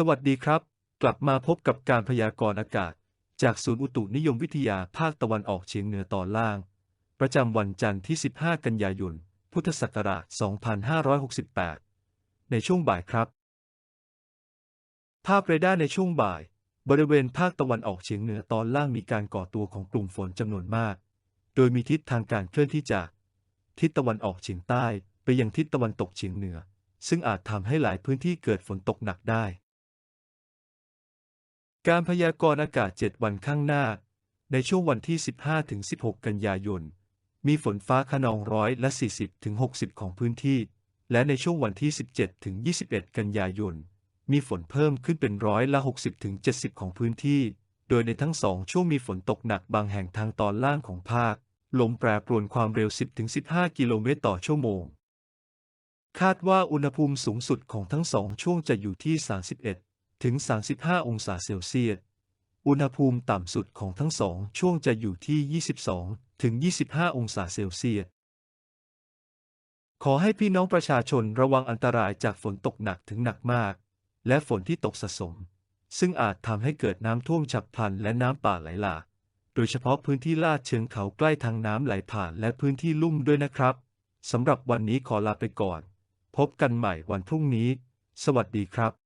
สวัสดีครับ กลับมาพบกับการพยากรณ์อากาศ จากศูนย์อุตุนิยมวิทยาภาคตะวันออกเฉียงเหนือตอนล่าง ประจำวันจันทร์ที่ 15 กันยายน พุทธศักราช 2568 ในช่วงบ่ายครับ ภาพเรดาร์ในช่วงบ่าย บริเวณภาคตะวันออกเฉียงเหนือตอนล่างมีการก่อตัวของกลุ่มฝนจำนวนมาก โดยมีทิศทางการเคลื่อนที่จาก ทิศตะวันออกเฉียงใต้ ไปยังทิศตะวันตกเฉียงเหนือ ซึ่งอาจทำให้หลายพื้นที่เกิดฝนตกหนักได้ การพยากรณ์อากาศ 7 วันข้างหน้า ในช่วงวันที่ 15-16 กันยายน มีฝนฟ้าขนองร้อยละ 40-60 ของพื้นที่ และในช่วงวันที่ 17-21 กันยายน มีฝนเพิ่มขึ้นเป็นร้อยละ 60-70 ของพื้นที่ โดยในทั้งสองช่วงมีฝนตกหนักบางแห่งทางตอนล่างของภาค ลมแปรปรวนความเร็ว 10-15 กิโลเมตรต่อชั่วโมง คาดว่าอุณหภูมิสูงสุดของทั้งสองช่วงจะอยู่ที่ 31 ถึง 35 องศาเซลเซียส อุณหภูมิต่ำสุดของทั้งสองช่วงจะอยู่ที่ 22 ถึง 25 องศาเซลเซียส ขอให้พี่น้องประชาชนระวังอันตรายจากฝนตกหนักถึงหนักมาก และฝนที่ตกสะสม ซึ่งอาจทำให้เกิดน้ำท่วมฉับพลันและน้ำป่าไหลหลากโดยเฉพาะพื้นที่ลาดเชิงเขาใกล้ทางน้ำไหลผ่านและพื้นที่ลุ่มด้วยนะครับสำหรับวันนี้ขอลาไปก่อน พบกันใหม่วันพรุ่งนี้ สวัสดีครับ